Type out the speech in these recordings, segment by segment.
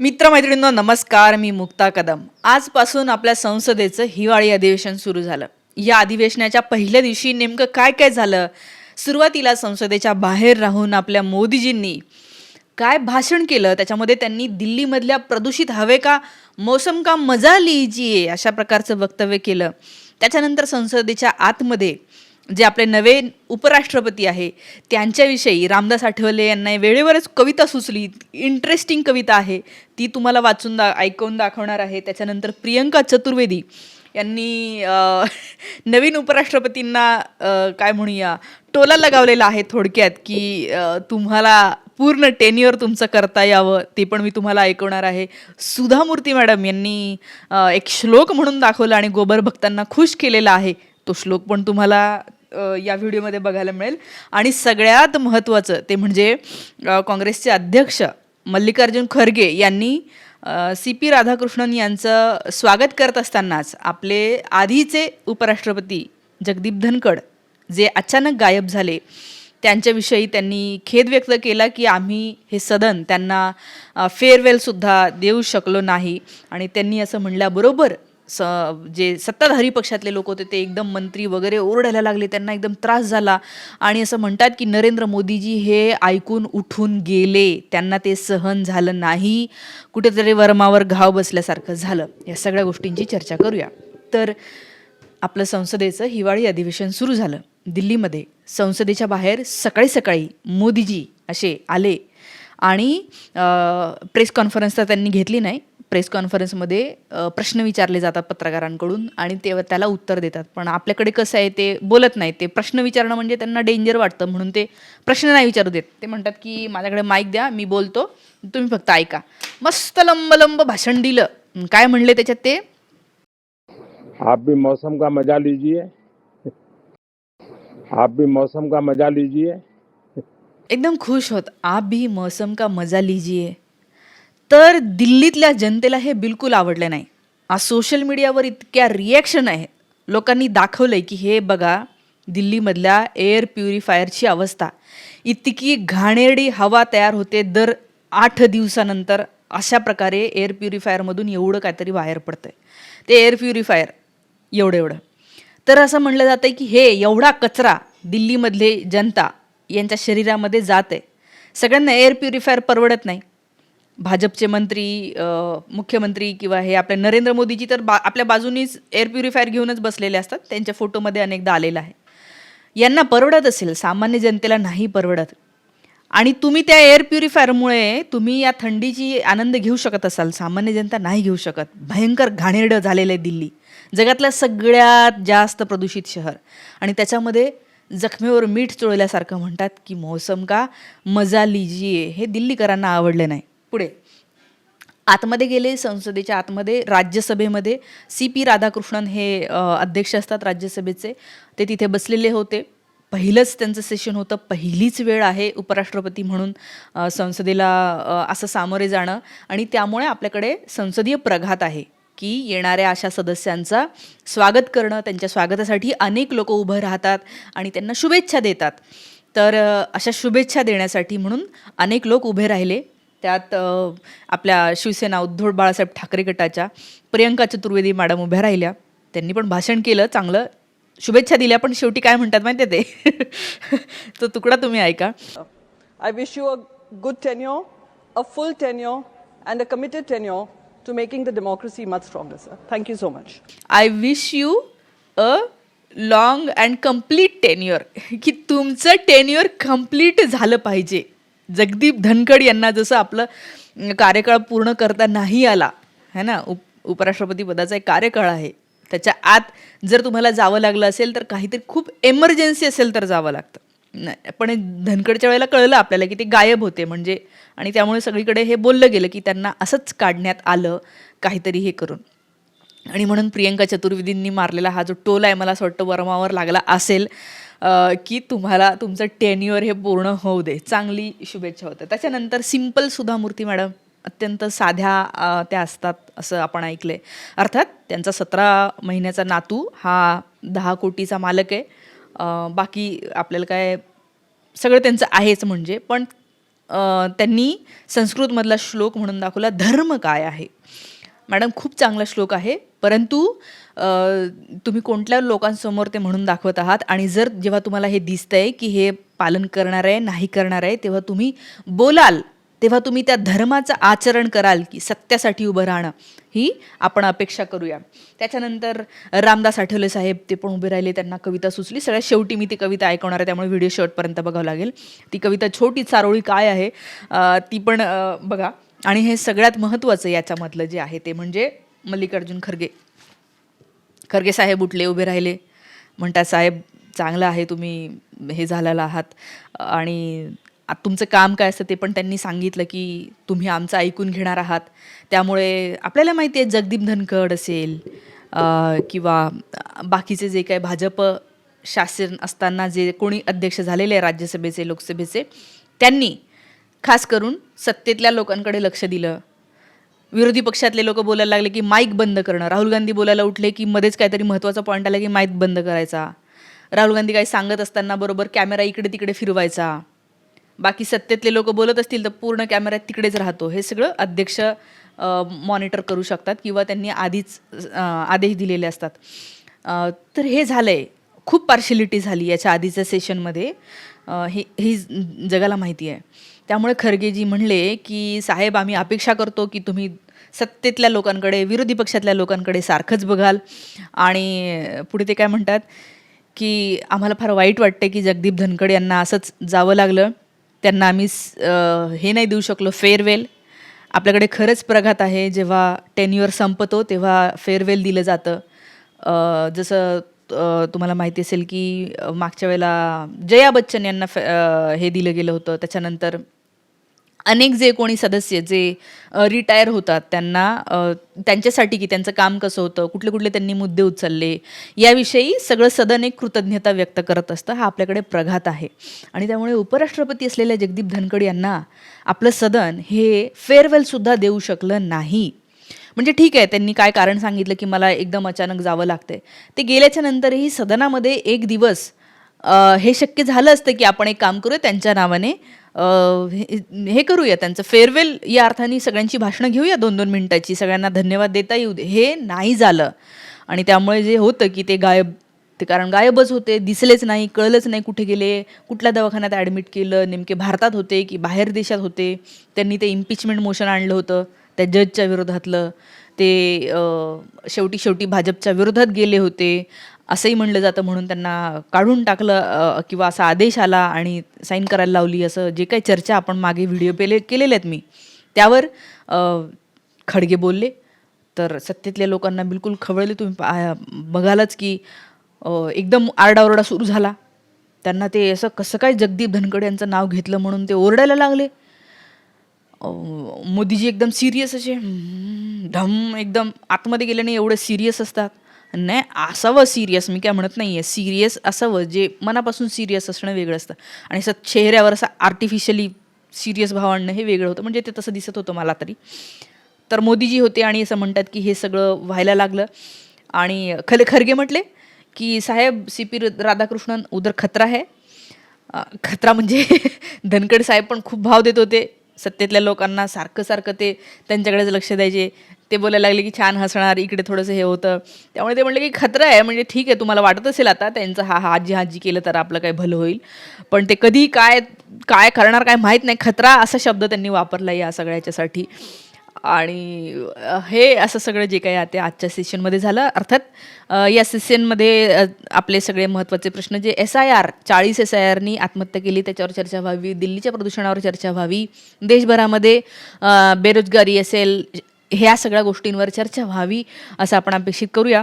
मित्रमैत्रिणींनो नमस्कार मी मुक्ता कदम. आजपासून आपल्या संसदेचं हिवाळी अधिवेशन सुरू झालं. या अधिवेशनाच्या पहिल्या दिवशी नेमकं काय काय झालं? सुरुवातीला संसदेच्या बाहेर राहून आपल्या मोदीजींनी काय भाषण केलं? त्याच्यामध्ये त्यांनी दिल्लीमधल्या प्रदूषित हवे का? मौसम का मजा लिहिजीये अशा प्रकारचं वक्तव्य केलं. त्याच्यानंतर संसदेच्या आतमध्ये जे आपले नवे उपराष्ट्रपती आहे त्यांच्याविषयी रामदास आठवले यांना वेळेवरच कविता सुचली. इंटरेस्टिंग कविता आहे. ती तुम्हाला वाचून दा ऐकवून दाखवणार आहे. त्याच्यानंतर प्रियंका चतुर्वेदी यांनी नवीन उपराष्ट्रपतींना काय म्हणूया टोला लगावलेला आहे थोडक्यात की तुम्हाला पूर्ण टेन्युअर तुमचं करता यावं ते पण मी तुम्हाला ऐकवणार आहे. सुधा मूर्ती मॅडम यांनी एक श्लोक म्हणून दाखवला आणि गोबर भक्तांना खुश केलेला आहे. तो श्लोक पण तुम्हाला या व्हिडिओमध्ये बघायला मिळेल. आणि सगळ्यात महत्त्वाचं ते म्हणजे काँग्रेसचे अध्यक्ष मल्लिकार्जुन खरगे यांनी सी पी राधाकृष्णन यांचं स्वागत करत असतानाच आपले आधीचे उपराष्ट्रपती जगदीप धनकड जे अचानक गायब झाले त्यांच्याविषयी त्यांनी खेद व्यक्त केला की आम्ही हे सदन त्यांना फेअरवेलसुद्धा देऊ शकलो नाही. आणि त्यांनी असं म्हणल्याबरोबर स जे सत्ताधारी पक्षातले लोक होते ते एकदम मंत्री वगैरे ओरडायला लागले त्यांना एकदम त्रास झाला. आणि असं म्हणतात की नरेंद्र मोदीजी हे ऐकून उठून गेले. त्यांना ते सहन झालं नाही. कुठेतरी वर्मावर घाव बसल्यासारखं झालं. या सगळ्या गोष्टींची चर्चा करूया. तर आपलं संसदेचं हिवाळी अधिवेशन सुरू झालं. दिल्लीमध्ये संसदेच्या बाहेर सकाळी सकाळी मोदीजी असे आले. आणि प्रेस कॉन्फरन्स तर त्यांनी घेतली नाही. प्रेस कॉन्फरन्समध्ये प्रश्न विचारले जातात पत्रकारांकडून आणि ते त्याला उत्तर देतात. पण आपल्याकडे कसं आहे ते बोलत नाही. ते प्रश्न विचारणं म्हणजे त्यांना डेंजर वाटतं. म्हणून ते प्रश्न नाही विचारू देत. ते म्हणतात की माझ्याकडे माईक द्या मी बोलतो. तुम्ही फक्त ऐका. मस्त लंब लंब भाषण दिलं. काय म्हणले त्याच्यात ते? आप भी मौसम का मजा लीजिए. आप भी मौसम का मजा लीजिए. एकदम खुश होत. आप भी मौसम का मजा लीजिए. तर दिल्लीतल्या जनतेला हे बिलकुल आवडलं नाही. आज सोशल मीडियावर इतक्या रिॲक्शन आहेत. लोकांनी दाखवलंय की हे बघा दिल्लीमधल्या एअर प्युरिफायरची अवस्था. इतकी घाणेरडी हवा तयार होते दर आठ दिवसानंतर अशा प्रकारे एअर प्युरिफायरमधून एवढं काहीतरी बाहेर पडतंय. ते एअर प्युरिफायर एवढं एवढं. तर असं म्हणलं जातं की हे एवढा कचरा दिल्लीमधले जनता यांच्या शरीरामध्ये जात आहे सगळ्यांना एअर प्युरिफायर परवडत नाही. भाजपचे मंत्री मुख्यमंत्री किंवा हे आपल्या नरेंद्र मोदीजी तर बा आपल्या बाजूनीच एअर प्युरिफायर घेऊनच बसलेले असतात. त्यांच्या फोटोमध्ये अनेकदा आलेला आहे. यांना परवडत असेल सामान्य जनतेला नाही परवडत. आणि तुम्ही त्या एअर प्युरिफायरमुळे तुम्ही या थंडीची आनंद घेऊ शकत असाल. सामान्य जनता नाही घेऊ शकत. भयंकर घाणेरडं झालेलं आहे दिल्ली. जगातलं सगळ्यात जास्त प्रदूषित शहर. आणि त्याच्यामध्ये जखमेवर मीठ चोळल्यासारखं म्हणतात की मौसम का मजा लिजिये हे दिल्लीकरांना आवडलं नाही. पुढे. आतमध्ये गेले संसदेच्या आतमध्ये राज्यसभेमध्ये. सी पी राधाकृष्णन हे अध्यक्ष असतात राज्यसभेचे. ते तिथे बसलेले होते. पहिलंच त्यांचं सेशन होतं. पहिलीच वेळ आहे उपराष्ट्रपती म्हणून संसदेला असं सामोरे जाणं. आणि त्यामुळे आपल्याकडे संसदीय प्रघात आहे की येणाऱ्या अशा सदस्यांचा स्वागत करणं त्यांच्या स्वागतासाठी अनेक लोक उभं राहतात आणि त्यांना शुभेच्छा देतात. तर अशा शुभेच्छा देण्यासाठी म्हणून अनेक लोक उभे राहिले. त्यात अ, आपल्या शिवसेना उद्धव बाळासाहेब ठाकरे गटाच्या प्रियंका चतुर्वेदी मॅडम उभ्या राहिल्या. त्यांनी पण भाषण केलं चांगलं. शुभेच्छा दिल्या पण शेवटी काय म्हणतात माहिती ते? तो तुकडा तुम्ही ऐका. Wish you a good tenure, a full tenure, and a committed tenure to making the democracy much stronger, sir. Thank you so much. I wish you a long and complete tenure की तुमचं tenure complete झालं पाहिजे. जगदीप धनखड यांना जसं आपलं कार्यकाळ पूर्ण करता नाही आला है ना? उप उपराष्ट्रपती पदाचा एक कार्यकाळ आहे. त्याच्या आत जर तुम्हाला जावं लागलं असेल तर काहीतरी खूप एमर्जन्सी असेल तर जावं लागतं. नाही पण धनकडच्या वेळेला कळलं आपल्याला की ते गायब होते म्हणजे आणि त्यामुळे सगळीकडे हे बोललं गेलं की त्यांना असंच काढण्यात आलं काहीतरी हे करून. आणि म्हणून प्रियंका चतुर्वेदींनी मारलेला हा जो टोल आहे मला असं वाटतं वर्मावर लागला असेल की तुम्हाला तुमचं टेन्युअर हे पूर्ण होऊ दे. चांगली शुभेच्छा होत्या त्याच्यानंतर सिंपल सुधा मूर्ती मॅडम अत्यंत साध्या त्या असतात असं आपण ऐकले अर्थात त्यांचा सतरा महिन्याचा नातू हा दहा कोटीचा मालक आहे. बाकी आपल्याला काय सगळं त्यांचं आहेच म्हणजे पण त्यांनी संस्कृतमधला श्लोक म्हणून दाखवला धर्म काय आहे? मॅडम खूप चांगला श्लोक आहे. परंतु तुम्ही कोणत्या लोकांसमोर ते म्हणून दाखवत आहात? आणि जर जेव्हा तुम्हाला हे दिसतंय की हे पालन करणार आहे नाही करणार आहे तेव्हा तुम्ही बोलाल. तेव्हा तुम्ही त्या धर्माचं आचरण कराल की सत्यासाठी उभं राहणं. ही आपण अपेक्षा करूया. त्याच्यानंतर रामदास आठवले साहेब ते पण उभे राहिले त्यांना कविता सुचली. सगळ्यात शेवटी मी ती कविता ऐकवणार आहे त्यामुळे व्हिडिओ शेवटपर्यंत बघावं लागेल. ती कविता छोटी चारोळी काय आहे? ती पण बघा. आणि हे सगळ्यात महत्त्वाचं याच्यामधलं जे आहे ते म्हणजे मल्लिकार्जुन खरगे. खरगे साहेब उठले उभे राहिले. म्हणतात साहेब चांगलं आहे तुम्ही हे झालेलं आहात. आणि तुमचं काम काय असतं ते पण त्यांनी सांगितलं की तुम्ही आमचं ऐकून घेणार आहात. त्यामुळे आपल्याला माहिती आहे जगदीप धनखड असेल किंवा बाकीचे जे काही भाजप शासन असताना जे कोणी अध्यक्ष झालेले आहे राज्यसभेचे लोकसभेचे त्यांनी खास करून सत्तेतल्या लोकांकडे लक्ष दिलं. विरोधी पक्षातले लोक बोलायला लागले की माईक बंद करणं. राहुल गांधी बोलायला उठले की मध्येच काहीतरी महत्त्वाचा पॉईंट आला की माईक बंद करायचा. राहुल गांधी काही सांगत असताना बरोबर कॅमेरा इकडे तिकडे फिरवायचा. बाकी सत्तेतले लोक बोलत असतील तर पूर्ण कॅमेरा तिकडेच राहतो. हे सगळं अध्यक्ष मॉनिटर करू शकतात किंवा त्यांनी आधीच आदेश दिलेले असतात. तर हे झालं आहे खूप पार्शिलिटी झाली याच्या आधीच्या सेशनमध्ये हे ही जगाला माहिती आहे. त्यामुळे खरगेजी म्हणले की साहेब आम्ही अपेक्षा करतो की तुम्ही सत्तेतल्या लोकांकडे विरोधी पक्षातल्या लोकांकडे सारखंच बघाल. आणि पुढे ते काय म्हणतात की आम्हाला फार वाईट वाटते की जगदीप धनखड यांना असंच जावं लागलं. त्यांना आम्ही स- हे नाही देऊ शकलो फेअरवेल. आपल्याकडे खरंच प्रघात आहे. जेव्हा टेन्युअर संपतो तेव्हा फेअरवेल दिलं जातं. जसं तुम्हाला माहिती असेल की मागच्या वेळेला जया बच्चन यांना फे- हे दिलं गेलं होतं. त्याच्यानंतर अनेक जे कोणी सदस्य जे रिटायर होतात त्यांना त्यांच्यासाठी की त्यांचं काम कसं होतं कुठले कुठले त्यांनी मुद्दे उचलले याविषयी सगळं सदन एक कृतज्ञता व्यक्त करत असतं हा आपल्याकडे प्रघात आहे. आणि त्यामुळे उपराष्ट्रपती असलेल्या जगदीप धनखड यांना आपलं सदन हे फेअरवेलसुद्धा देऊ शकलं नाही. म्हणजे ठीक आहे त्यांनी काय कारण सांगितलं की मला एकदम अचानक जावं लागतंय. ते गेल्याच्या नंतरही सदनामध्ये एक दिवस हे शक्य झालं असतं की आपण एक काम करूया त्यांच्या नावाने हे हे करूया त्यांचं. फेअरवेल या अर्थाने सगळ्यांची भाषणं घेऊया दोन दोन मिनिटाची. सगळ्यांना धन्यवाद देता येऊ दे. हे नाही झालं. आणि त्यामुळे जे होतं की ते गायब ते कारण गायबच होते दिसलेच नाही कळलंच नाही कुठे गेले. कुठल्या दवाखान्यात ॲडमिट केलं नेमके भारतात होते की बाहेर देशात होते. त्यांनी ते इम्पिचमेंट मोशन आणलं होतं त्या जजच्या विरोधातलं. ते शेवटी शेवटी भाजपच्या विरोधात गेले होते. असंही म्हणलं जातं म्हणून त्यांना काढून टाकलं किंवा असा आदेश आला आणि साईन करायला लावली असं जे काही चर्चा आपण मागे व्हिडिओ पेले केलेले आहेत मी. त्यावर खडगे बोलले. तर सत्तेतल्या लोकांना बिलकुल खवळले. तुम्ही पा- बघालच की एकदम आरडाओरडा सुरू झाला. त्यांना ते असं कसं काय जगदीप धनखड यांचं नाव घेतलं म्हणून ते ओरडायला लागले. मोदीजी एकदम सिरियस असे. धम ढम एकदम आतमध्ये गेल्याने एवढे सिरियस असतात. नाही असावं सिरियस मी काय म्हणत नाही आहे सिरियस असावं जे मनापासून सिरियस असणं वेगळं असतं. आणि असं चेहऱ्यावर असं आर्टिफिशियली सिरियस भाव आणणं हे वेगळं होतं. म्हणजे ते तसं दिसत होतं मला तरी. तर मोदीजी होते आणि असं म्हणतात की हे सगळं व्हायला लागलं. आणि खले खरगे म्हटले की साहेब सी पी राधाकृष्णन उदर खतरा आहे खतरा म्हणजे धनकड साहेब पण खूप भाव देत होते. सत्तेतल्या लोकांना सारखं सारखं ते त्यांच्याकडेच लक्ष द्यायचे. ते बोलायला लागले की छान हसणार इकडे थोडंसं हे होतं. त्यामुळे ते म्हणले की खतरा आहे म्हणजे ठीक आहे तुम्हाला वाटत असेल आता त्यांचं हा हाजी हाजी केलं तर आपलं काही भलं होईल. पण ते कधी काय काय करणार काय माहीत नाही खतरा असा शब्द त्यांनी वापरला या सगळ्याच्यासाठी. आणि हे असं सगळं जे काही आहे ते आजच्या सेशनमध्ये झालं अर्थात या सेशनमध्ये आपले सगळे महत्त्वाचे प्रश्न जे एस आय आर चाळीस एस आय आरनी आत्महत्या केली त्याच्यावर चर्चा व्हावी दिल्लीच्या प्रदूषणावर चर्चा व्हावी देशभरामध्ये बेरोजगारी असेल ह्या सगळ्या गोष्टींवर चर्चा व्हावी असं आपण अपेक्षित करूया.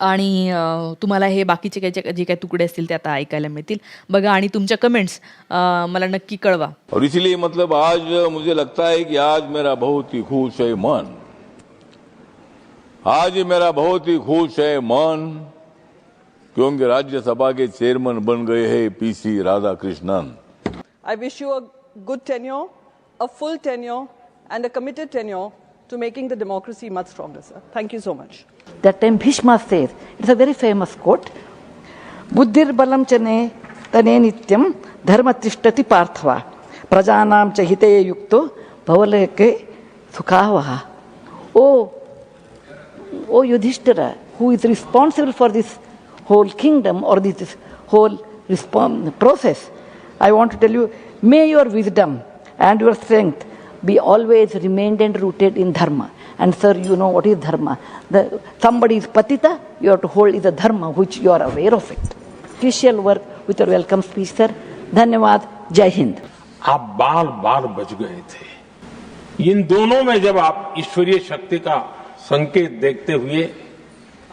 आणि अ, तुम्हाला हे बाकीचे काही जे जे काही तुकडे असतील ते आता ऐकायला मिळतील. बघा आणि तुमच्या कमेंट्स मला नक्की कळवा. और इसीलिए मतलब आज मुझे लगता है कि आज मेरा बहुत ही खुश है मन। आज मेरा बहुत ही खुश है मन क्योंकि राज्यसभा के चेयरमैन बन गए हैं P C Radhakrishnan. I wish you a good tenure, a full tenure, and a committed tenure. to making the democracy much stronger, sir. Thank you so much. That time Bhishma says, it's a very famous quote, Buddhir balam chane tane nityam dharma tishtati parthava prajanam chahite yukto bhavaleke sukhavaha. Oh, oh Yudhishthira, who is responsible for this whole kingdom or this whole response, process, I want to tell you, may your wisdom and your strength be always remained and rooted in dharma. And sir, you know what is dharma. The, somebody is patita, you have to hold is a dharma which you are aware of it. Official work with your welcome speech, sir. Dhanyavad, Jai Hind. आप बाल बाल बच गए थे in दोनों में जब आप ईश्वरीय शक्ति का संकेत देखते हुए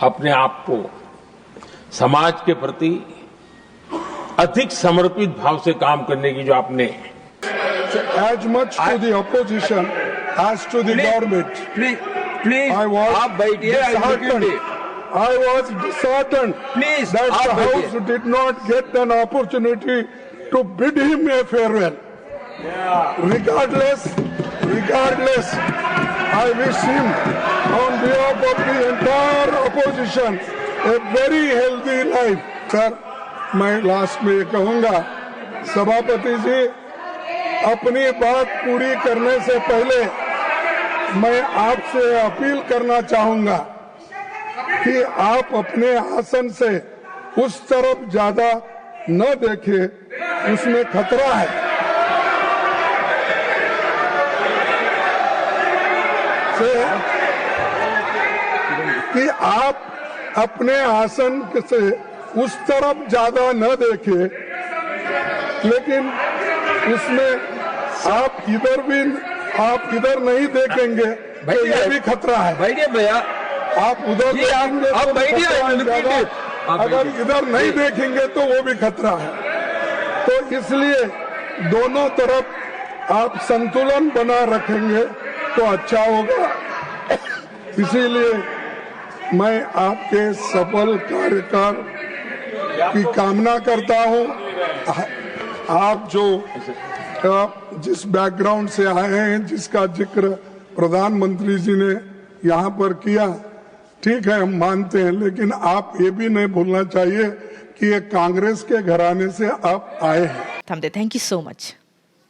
अपने आप को समाज के प्रति अधिक समर्पित भाव से काम करने की जो आपने as much to the opposition as to the government. Please please I was आप बैठिए I will look disheartened. into it. I was disheartened Please, that आप the बैठिए। House did not get an opportunity to bid him a farewell. Regardless, regardless, I wish him on behalf of the entire opposition a very healthy life. Sir मैं last में ये कहूंगा सभापति जी अपनी बात पूरी करने से पहले मैं आपसे अपील करना चाहूँगा कि आप अपने आसन से उस तरफ़ ज़्यादा न देखे, उसमें खतरा है। से कि आप अपने आसन से उस तरफ़ ज़्यादा न देखे, लेकिन उसमें आप इधर भी आप इधर नहीं देखेंगे तो ये भी खतरा है। बैठिए भैया। आप उधर जी, आप- देखेंगे आप तो बैठिए, खतरा है अगर इधर नहीं देखेंगे तो वो भी खतरा है। तो इसलिए दोनों तरफ़ आप संतुलन बना रखेंगे तो अच्छा होगा। इसीलिए मैं आपके सफल कार्यकाल की कामना करता हूँ। आप जो जिस बैकग्राउंड से आए हैं, जिसका ज़िक्र प्रधानमंत्री जी ने यहाँ पर किया, ठीक है, हम मानते हैं, लेकिन आप ये भी नहीं भूलना चाहिए कि ये कांग्रेस के घराने से आप आए हैं। Thank you so much